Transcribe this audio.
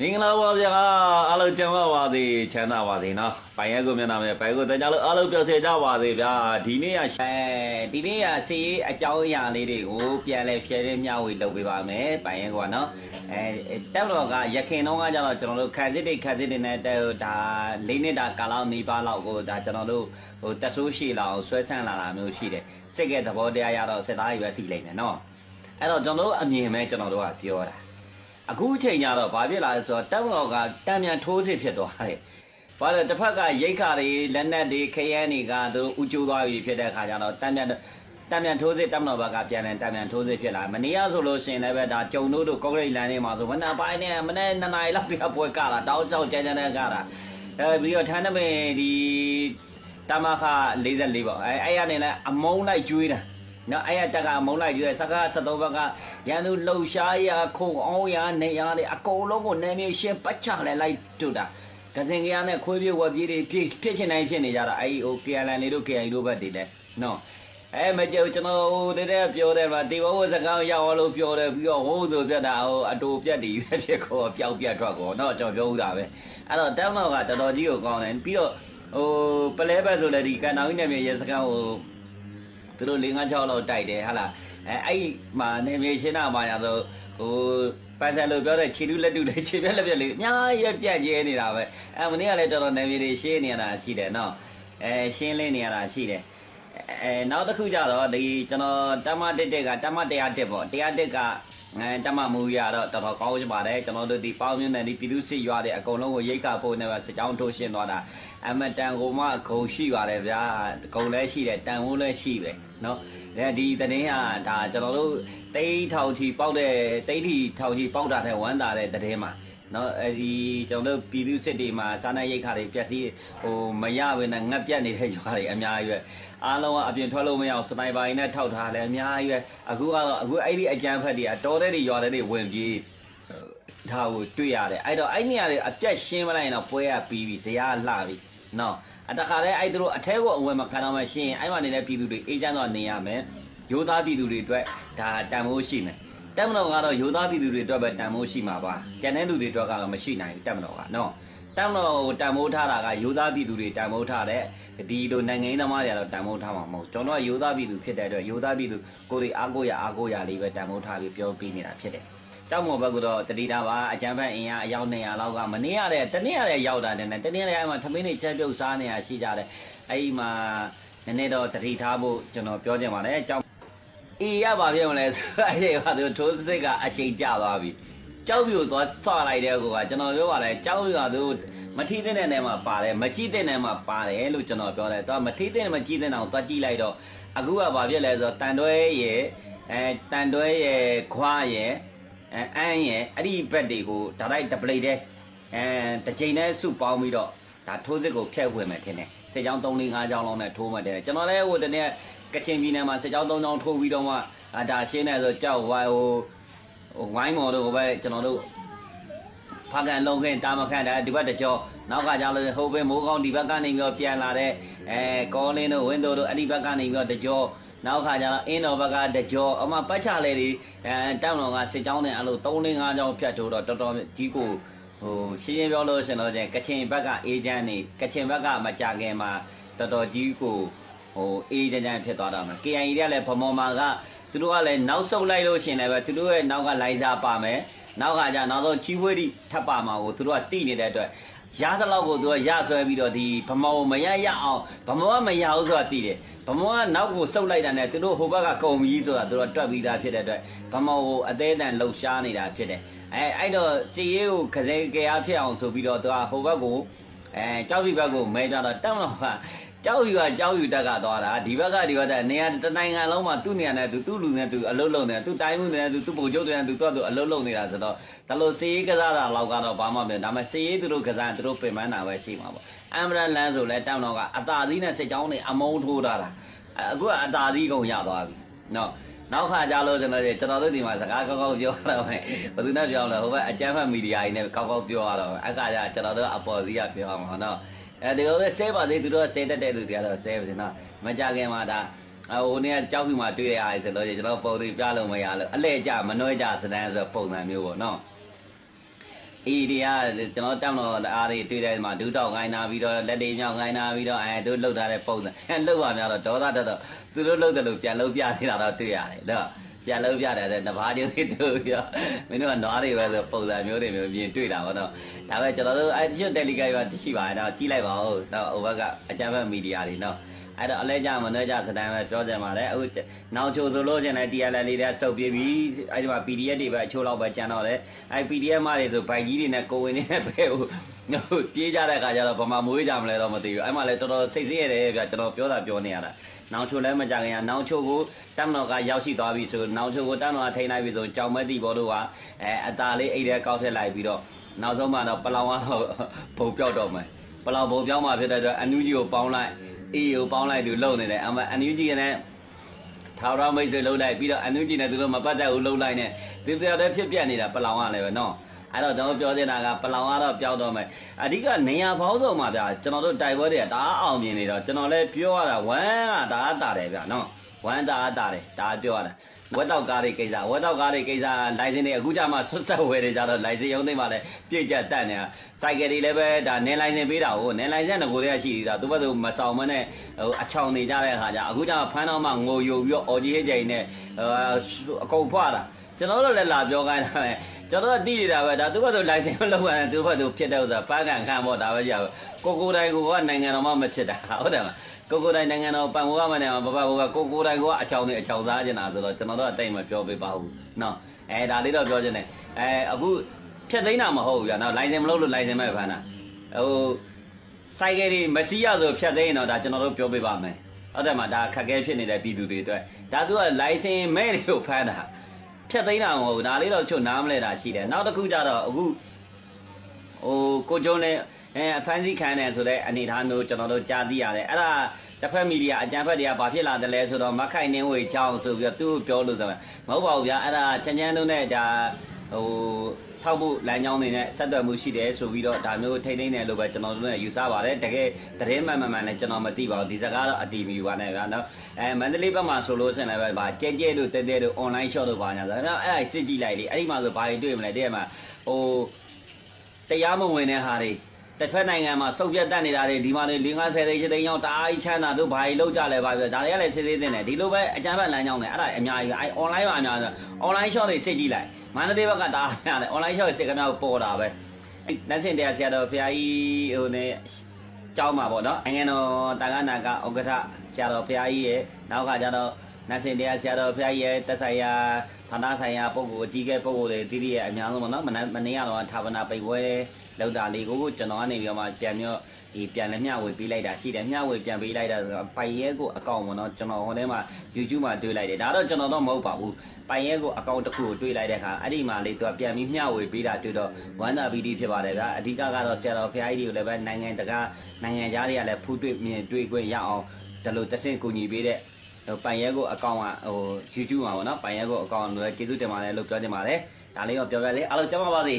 မင်္ဂလာပါဗျာအားလုံးကျမ်းပါပါစေချမ်းသာပါစေနော်ပိုင်ရဲကိုမျက်နှာမဲ့ပိုင်ကိုတကြလို့အားလုံးပျော်ရွှင်ကြပါစေဗျာဒီနေ့ကအဲဒီနေ့ကစီရေးအကြောင်းအရာလေးတွေကိုပြန်လဲ share မျှဝေလုပ်ပေးပါမယ်ပိုင်ရဲကနော်အဲတက်တော့ကရခင်တော့ကကျတော့ကျွန်တော်တို့ခံစစ်တွေခံစစ်တွေနဲ့ဒါ၄နှစ်တာကာလနေပါလောက်ကိုဒါကျွန်တော်တို့ဟိုတက်ဆိုးရှိလောက်ဆွဲဆန့်လာတာမျိုးရှိတယ်စိတ်ကသဘောတရားရတော့စစ်သားကြီးပဲသိလိုက်တယ်နော်အဲ့တော့ကျွန်တော်တို့အမြင်ပဲကျွန်တော်တို့ကပြောတာ အခုအချိန်ကျတော့ဘာဖြစ်လာလဲဆိုတော့တပ်မတော်ကတံမြန်ထိုးစစ်ဖြစ်သွားတယ်။ဘာလဲတစ်ဖက်ကရိတ်ခါတွေလက်နက်တွေခရမ်းတွေကသူဥကျိုးသွားပြီဖြစ်တဲ့အခါကျတော့တံမြန်တံမြန်ထိုးစစ်တပ်မတော်ဘက်ကပြန်တယ်တံမြန်ထိုးစစ်ဖြစ်လာမနေ့ကဆိုလို့ရှိရင်လည်းပဲဒါကြုံတို့တို့ကော့ဂရိတ်လမ်းထဲမှာဆိုမနက်ပိုင်းနဲ့မနေ့နှစ်နာရီလောက်တည်းပွဲကလာတောက်လျှောက်ကြမ်းကြမ်းနဲ့ကလာအဲပြီးတော့ထန်းနမင်ဒီတမခ44ပေါ့အဲအဲ့ရနေလဲအမုံလိုက်ကျွေးတာ နော်အဲ့ရတက်ကမုံလိုက်ကြည့်စကား73ဘက်ကရန်သူလှုပ်ရှားရခုံအောင်ရနေရလေအကုန်လုံးကိုနာမည်ရှင်းပတ်ချလဲလိုက်တူတာကစင်ကရနဲ့ခွေးပြေဝက်ပြေးတွေဖြစ်ဖြစ်ချင်တိုင်းဖြစ်နေကြတာအဲ့ဒီဟို KLN တွေတို့ KI တို့ဘက်တွေလဲနော်အဲမကြောက်ကျွန်တော်ဟိုတည်းတည်းပြောတယ်မှာတေဘဝစကားရောက်အောင်လို့ပြောတယ်ပြီးတော့ဟိုးဆိုပြတ်တာဟိုအတူပြတ်တည်ရွက်ဖြစ်ခေါ်ပျောက်ပြတ်ထွက်ခေါ်နော်ကျွန်တော်ပြောဦးတာပဲအဲ့တော့တမ်းတော့ကတော်တော်ကြီးကိုကောင်းတယ်ပြီးတော့ဟိုပလဲဘက်ဆိုလည်းဒီကန်တောင်ကြီးနယ်မြေရဲစခန်းဟို သူတို့၄၅6လောက်တိုက်တယ်ဟာလားအဲအဲ့မှာနေမြေရှင်းတာမှာရဆိုဟိုပန်းစံလို့ပြောတဲ့ခြေတူးလက်တူလေးခြေပြက်လက်ပြက်လေးအများကြီးပြတ်ကျဲနေတာပဲအဲမနေ့ကလည်းတော်တော်နေမြေတွေရှင်းနေရတာရှိတယ်နော်အဲရှင်းလင်းနေရတာရှိတယ်အဲနောက်တစ်ခုကြတော့ဒီကျွန်တော်တမတက်တက်ကတမ100တက်ပေါ့100တက်က အဲတမမူရတော့တော်တော်ကောင်းချင်ပါတယ်ကျွန်တော်တို့ဒီပေါင်းမြင့်တဲ့ဒီပြည်သူစစ်ရွာတဲ့အကုန်လုံးကိုရိတ်ကပို့နေပါစကြောင်းထိုးရှင်းသွားတာအမတန်ကိုမှခုံရှိပါတယ်ဗျာခုံလည်းရှိတယ်တန်ဝိုးလည်းရှိပဲเนาะဒီသတင်းဟာဒါကျွန်တော်တို့တိတ်ထောင်ချီပေါက်တဲ့တိတ်ထီထောင်ချီပေါက်တာတဲ့ဝမ်းတာတဲ့သတင်းမှာနော်အဲဒီကျွန်တော်တို့ပြည်သူစစ်တွေမှာစာနာရိတ်ခါတွေပြက်စီးဟိုမရဘဲနဲ့ငတ်ပြတ်နေတဲ့ရွာတွေအများကြီးပဲ အားလုံးကအပြင်ထွက်လို့မရအောင်စနိုက်ပါတွေနဲ့ထောက်ထားတယ်အများကြီးပဲအခုကတော့အခုအဲ့ဒီအကြမ်းဖက်တွေအတော်တဲ့တွေရွာတဲ့တွေဝင်ပြေးဒါကိုတွေ့ရတယ်အဲ့တော့အဲ့နေရာတွေအပြတ်ရှင်းမလိုက်ရင်တော့ပွဲရပြီးပြီတရားလှပြီနော်အတခါတည်းအဲ့တို့အထဲကိုအဝယ်မခံတော့မှရှင်းရင်အဲ့မှာနေတဲ့ပြည်သူတွေအေးချမ်းတော့နေရမယ်ရိုးသားပြည်သူတွေအတွက်ဒါတန်ဖိုးရှိမယ်တက်မတော်ကတော့ယူသားပြည်သူတွေအတွက်ပဲတန်ဖိုးရှိမှာပါကျန်တဲ့လူတွေအတွက်ကတော့မရှိနိုင်ဘူးတက်မတော်ကနော် တက်မတော်ကိုတန်ဖိုးထားတာကယူသားပြည်သူတွေတန်ဖိုးထားတဲ့ဒီလိုနိုင်ငံရေးသမားတွေကတော့တန်ဖိုးထားမှာမဟုတ်ကျွန်တော်ကယူသားပြည်သူဖြစ်တဲ့အတွက်ယူသားပြည်သူကိုယ်တွေအားကိုးရအားကိုးရလေးပဲတန်ဖိုးထားပြီးပြောပြနေတာဖြစ်တယ်တောက်မော်ဘက်ကတော့တတိတာပါအကြံဖက်အင်အားအယောက်200လောက်ကမနေ့ရတဲ့တနေ့ရတဲ့ရောက်တာနဲ့တနေ့ရတဲ့အဲ့မှာသမင်းတွေချက်ပြုတ်စားနေတာရှိကြတယ်အဲ့ဒီမှာနည်းနည်းတော့တတိထားဖို့ကျွန်တော်ပြောချင်ပါတယ်အကြောင်းအေးရပါပြန်မလဲဆိုတော့အဲ့ဒီဟာသူထိုးစစ်ကအချိန်ကျသွားပြီ ကြောက်ပြိုသွားဆွလိုက်တဲ့ကောကကျွန်တော်ပြောပါလဲကြောက်ပြိုကသူမထီးတဲ့နေမှာပါတယ်မကြည့်တဲ့နေမှာပါတယ်လို့ကျွန်တော်ပြောတယ်တော့မထီးတဲ့မကြည့်တဲ့အောင်သွားကြည့်လိုက်တော့အခုကဘာဖြစ်လဲဆိုတော့တန်တွဲရဲ့အဲတန်တွဲရဲ့ခွားရဲ့အဲအန်းရဲ့အဲ့ဒီဘက်တွေကိုဒါလိုက်တပလိတ်တဲ့အဲတစ်ချိန်နဲ့စုပေါင်းပြီးတော့ဒါထိုးစစ်ကိုဖျက်ဝင်မယ်ထင်တယ်စစ်ကြောင်း3 4 5ကြောင်းလုံးနဲ့ထိုးမှတယ်ကျွန်တော်လည်းဟိုတနေ့ကချင်ပြည်နယ်မှာစစ်ကြောင်း3ကြောင်းထိုးပြီးတော့မှအာဒါရှင်းနေဆိုကြောက်ဝိုင်းဟို ဟိုဝိုင်းမော်တို့ကိုပဲကျွန်တော်တို့ဖာကန်လုံးခင်းတာမခန့်တာဒီဘက်တကြောနောက်ကကြောလို့ဟိုပဲမိုးကောင်းဒီဘက်ကနေပြီးတော့ပြန်လာတဲ့အဲကောလင်းတို့ဝင်းတို့တို့အဲ့ဒီဘက်ကနေပြီးတော့တကြောနောက်ခါကျတော့အင်းတော်ဘက်ကတကြောအမပတ်ချလေဒီအဲတောင်းတော်ကစစ်ကြောင်းနဲ့အဲ့လို3 4 5ကြောင်းဖြတ်ထိုးတော့တော်တော်ကြီးကိုဟိုရှင်းရှင်းပြောလို့ရှင်တော့ကျကချင်ဘက်ကအေဂျင့်နေကချင်ဘက်ကမကြခင်မှာတော်တော်ကြီးကိုဟိုအေဂျင့်ကြဖြစ်သွားတော့မှာ KIA တွေကလည်းဗမော်မာက သူတို့ကလည်းနောက်ဆုတ်လိုက်လို့ရှင်လည်းပဲသူတို့ရဲ့နောက်ကလိုက်စားပါမယ်နောက်ကကြနောက်ဆုံးချီးဝဲတိထပ်ပါမှာကိုသူတို့ကတိနေတဲ့အတွက်ရသလောက်ကိုသူကရဆွဲပြီးတော့ဒီဗမော်မရရအောင်ဗမော်ကမရဘူးဆိုတာသိတယ်ဗမော်ကနောက်ကိုဆုတ်လိုက်တာနဲ့သူတို့ဟိုဘက်ကကုံကြီးဆိုတာသူတို့တွက်ပြီးသားဖြစ်တဲ့အတွက်ဗမော်ကိုအသေးအတန်လှုပ်ရှားနေတာဖြစ်တယ်အဲအဲ့တော့စီရေးကိုခစဲကြရဖြစ်အောင်ဆိုပြီးတော့သူကဟိုဘက်ကိုအဲကြောက်ပြီဘက်ကိုမဲပြတော့တောင်းတော့ ကကြောက်ယူကကြောက်ယူတက်ကသွားတာဒီဘက်ကဒီဘက်ကနေရာတနိုင်ငံလုံးမှာသူ့နေရာနဲ့သူသူ့လူနဲ့သူအလုံးလုံးနေသူတိုင်းမှုနဲ့သူသူ့ပုံကျုပ်တွေနဲ့သူသူ့သူအလုံးလုံးနေတာဆိုတော့ဒါလို့စီရေးကစားတာလောက်ကတော့ဘာမှမဖြစ်ဒါပေမဲ့စီရေးသူတို့ကစားသူတို့ပင်ပန်းတာပဲရှိမှာပေါ့အမ်ဘရလန်ဆိုလဲတောင်းတော့ကအသာသီးနဲ့စိတ်ကြောင်းနဲ့အမုန်းထိုးထားတာအခုကအသာသီးကုန်ရသွားပြီနော်နောက်ခါကြလို့ကျွန်တော်ကျွန်တော်တို့ဒီမှာစကားကောင်းကောင်းပြောရတော့မယ်ဘယ်သူနဲ့ပြောလဲဟိုဘက်အကြမ်းဖက်မီဒီယာကြီးနဲ့ကောင်းကောင်းပြောရတော့မယ်အခါကျကျွန်တော်တို့အပေါ်စီးကပြောရမှာနော် အဲဒီလိုပဲဆဲပါသေးသူတို့ဆဲတတ်တဲ့လူတွေကတော့ဆဲပါစေနော်မကြခင်မှာဒါဟိုနေ့ကကြောက်ပြီးမှတွေ့ရရတယ်ဆိုတော့ကျွန်တော်ပုံသေးပြလို့မရလို့အလဲကြမနှွဲကြစတန်းဆိုပုံစံမျိုးပေါ့နော်အေးဒီကကျွန်တော်တောင်းတော့အားတွေတွေ့တဲ့မှာဒူးတောက်ခိုင်းနာပြီးတော့လက်တွေမြောက်ခိုင်းနာပြီးတော့အဲတို့လှုပ်ထားတဲ့ပုံစံအဲလှုပ်ပါများတော့ဒေါသတက်တော့သူတို့လှုပ်တယ်လို့ပြန်လှုပ်ပြနေတာတော့တွေ့ရတယ်နော် ပြန်လှုပ်ပြတယ်တဲ့တဘာကျုပ်တွေတို့ပြီးတော့မင်းတို့ကနွားတွေပဲဆိုပုံစံမျိုးတွေမျိုးမြင်တွေ့တာပေါ့နော်ဒါပဲကျွန်တော်တို့အဲကျွတ်တယ်လီကရောရှိပါတယ်တော့ကြည့်လိုက်ပါဦးတော့ဟိုဘက်ကအကြမ်းဖက်မီဒီယာတွေနော်အဲ့တော့အလဲကြမနှဲကြစတိုင်းပဲပြောကြမှာလေအခုနောက်ချိုဆိုလို့ကျင်တဲ့ TLL လေးတွေစုပ်ပြေးပြီးအဲ့ဒီမှာ PDF တွေပဲအချိုးလောက်ပဲကျန်တော့တယ်အဲ့ PDF မတွေဆိုဘိုက်ကြီးတွေနဲ့ကိုဝင်နေနဲ့ပဲဟိုဟိုပြေးကြတဲ့အခါကျတော့ဘာမှမွေးကြမလဲတော့မသိဘူးအဲ့မှာလည်းတော်တော်စိတ်ဆင်းရတယ်ဗျကျွန်တော်ပြောတာပြောနေရတာ နောင်ချိုလည်းမကြခင်ကနောင်ချိုကိုတမ်တော်ကရောက်ရှိသွားပြီဆိုနောင်ချိုကိုတမ်တော်ကထိန်းလိုက်ပြီဆိုကြောင်မဲတိဘောတို့ကအဲအตาလေးအိတ်ထဲကောက်ထည့်လိုက်ပြီးတော့နောက်ဆုံးမှတော့ပလောင်ကတော့ဘုံပြောက်တော့မယ်ပလောင်ဘုံပြောင်းမှဖြစ်တဲ့အတွက်အန်ယူဂျီကိုပေါင်းလိုက်အေးကိုပေါင်းလိုက်သူလုံနေတယ်အမအန်ယူဂျီကလည်းထာဝရမိတ်ဆွေလှုပ်လိုက်ပြီးတော့အန်နုဂျီနဲ့သူတို့မပတ်သက်ဘူးလှုပ်လိုက်နဲ့ဒီတရားတည်းဖြစ်ပြနေတာပလောင်ကလည်းပဲနော် အဲ့တော့ကျွန်တော်ပြောနေတာကပလောင်ကတော့ပျောက်တော့မယ်အဓိကနေရာပေါင်းစုံမှာဗျာကျွန်တော်တို့တိုက်ပွဲတွေကဒါအောင်မြင်နေတော့ကျွန်တော်လည်းပြောရတာဝမ်းကဒါတာတယ်ဗျာနော်ဝမ်းဒါတာတယ်ဒါပြောရတာဝက်တော့ကားတွေကိစ္စဝက်တော့ကားတွေကိစ္စလိုင်စင်တွေအခုကြမှာဆွတ်ဆက်ဝယ်နေကြတော့လိုင်စင်ရုံးသိမ်းမှာလည်းပြည့်ကျက်တက်နေတာစိုက်ကယ်တွေလည်းပဲဒါနင်းလိုင်စင်ပေးတာကိုနင်းလိုင်စင်ကကိုတည်းကရှိသေးတာသူဘက်သူမဆောင်မနဲ့ဟိုအချောင်နေကြတဲ့အခါကျအခုကျဖမ်းတော့မှငိုယိုပြီးတော့အော်ကြီးဟဲ့ကြိန်နဲ့အကုန်ဖွာတာ ကျွန်တော်တို့လည်းလာပြောခိုင်းတာပဲကျွန်တော်တို့သိနေတာပဲဒါသူဘက်သူလိုင်စင်မလုပ်ရရင်သူဘက်သူဖြစ်တဲ့ဥစ္စာပန်းကန်ခံပေါ့ဒါပဲကြာကိုကိုတိုင်းကိုကနိုင်ငံတော်မှမဖြစ်တာဟုတ်တယ်မလားကိုကိုတိုင်းနိုင်ငံတော်ပန်ဖို့ကမနဲ့ဘဘဘကိုကိုတိုင်းကအချောင်နေအချောင်စားနေတာဆိုတော့ကျွန်တော်တို့အတိတ်မပြောပေးပါဘူးနော်အဲဒါလေးတော့ပြောချင်တယ်အဲအခုဖြတ်သိမ်းတာမဟုတ်ဘူးဗျာနော်လိုင်စင်မလုပ်လို့လိုင်စင်မဲ့ဖမ်းတာဟိုစိုက်ကယ်တွေမစီရဆိုဖြတ်သိမ်းရင်တော့ဒါကျွန်တော်တို့ပြောပေးပါမယ်ဟုတ်တယ်မဒါခက်ခဲဖြစ်နေတဲ့ပြည်သူတွေအတွက်ဒါသူကလိုင်စင်မဲ့တွေကိုဖမ်းတာ ဖြတ်သိမ်းတာမဟုတ်ဘူးဒါလေးတော့ချုပ်နားမလဲတာရှိတယ်နောက်တစ်ခုကျတော့အခုဟိုကိုကျုံးနဲ့အဲအဖမ်းဆီးခံတယ်ဆိုတဲ့အနေအထားမျိုးကျွန်တော်တို့ကြားသိရတယ်အဲ့ဒါတစ်ဖက်မီဒီယာအကြံဖက်တွေကဘာဖြစ်လာတယ်လဲဆိုတော့မခိုင်နှင်းဝေချောင်းဆိုပြီးတော့သူ့ကိုပြောလို့ဆိုတော့မဟုတ်ပါဘူးဗျာအဲ့ဒါချမ်းချမ်းတို့နဲ့ဒါ ဟိုထောက်ဖို့လမ်းကြောင်းတွေနဲ့ဆက်သွယ်မှုရှိတယ်ဆိုပြီးတော့ဒါမျိုးထိမ့်သိမ့်တယ်လို့ပဲကျွန်တော်တို့လည်းယူဆပါတယ်တကယ်သတင်းမှန်မှန်မှန်လည်းကျွန်တော်မသိပါဘူးဒီစကားတော့အတီမီပါနဲ့ဗျာနော်အဲမန္တလေးဘက်မှာဆိုလို့ဆင်လည်းပဲဗာကြဲကြဲတို့တဲတဲတို့ online shop တို့ပါညာဆိုတော့အဲ့ဒါစစ်ကြည့်လိုက်လေအဲ့ဒီမှာဆိုဘာတွေတွေ့မလဲတဲ့မှာဟိုတရားမဝင်တဲ့ဟာတွေ တစ်ဖက်နိုင်ငံမှာစုပ်ပြတ်တက်နေတာတွေဒီမှာလေ50သိန်းသိန်းရောက်တအားကြီးချမ်းသာတို့ဘာကြီးလောက်ကြလဲပါပြဒါတွေကလည်းစစ်သေးသေးနေဒီလိုပဲအကြမ်းဖက်လမ်းကြောင်းနဲ့အဲ့ဒါအများကြီးပဲအဲ့ online မှာအများဆို online shop တွေစစ်ကြည့်လိုက်မန္တလေးဘက်ကဒါရတယ် online shop တွေစစ်ကများပေါ်တာပဲလက်စင်တရားဆရာတော်ဖရာကြီးဟိုနေကျောင်းမှာပေါ့နော်အငယ်တော်တာကနာကဥက္ကဋ္ဌဆရာတော်ဖရာကြီးရဲ့နောက်ကကျတော့ နတ်စင်တရားဆရာတော်ဖရာကြီးရဲ့တက်ဆိုင်ရာဌာနဆိုင်ရာပုဂ္ဂိုလ်အကြီးကဲပုဂ္ဂိုလ်တွေတိတိရဲ့အများဆုံးပေါ့နော်မနေ့မနေ့ကတော့ဌာပနာပိတ်ပွဲလောက်တာလေးကိုကျွန်တော်ကနေပြီးတော့မှပြန်ပြီးတော့ဒီပြန်လည်းမျှဝေပေးလိုက်တာရှိတယ်မျှဝေပြန်ပေးလိုက်တာဆိုတော့ပိုင်ရဲကိုအကောင့်ပေါ့နော်ကျွန်တော်ဟိုထဲမှာ YouTube မှာတွေ့လိုက်တယ်ဒါတော့ကျွန်တော်တော့မဟုတ်ပါဘူးပိုင်ရဲကိုအကောင့်တစ်ခုကိုတွေ့လိုက်တဲ့အခါအဲ့ဒီမှာလေးသူကပြန်ပြီးမျှဝေပေးတာတွေ့တော့ဝမ်းသာပီတိဖြစ်ပါတယ်ဗျာအဓိကကတော့ဆရာတော်ဖရာကြီးတွေကိုလည်းပဲနိုင်ငံတကာနိုင်ငံသားတွေကလည်းဖူးတွေ့မြင်တွေ့ခွင့်ရအောင်ဒါလိုတဆင့်ကူညီပေးတဲ့ဟို ပိုင်ရဲကိုအကောင့်ကဟို YouTube မှာပေါ့နော်ပိုင်ရဲကိုအကောင့်လည်းကျေးဇူးတင်ပါတယ်လို့ပြောချင်ပါတယ်ဒါလေးတော့ပြောပြလေအားလုံးကျမ်းပါပါစေ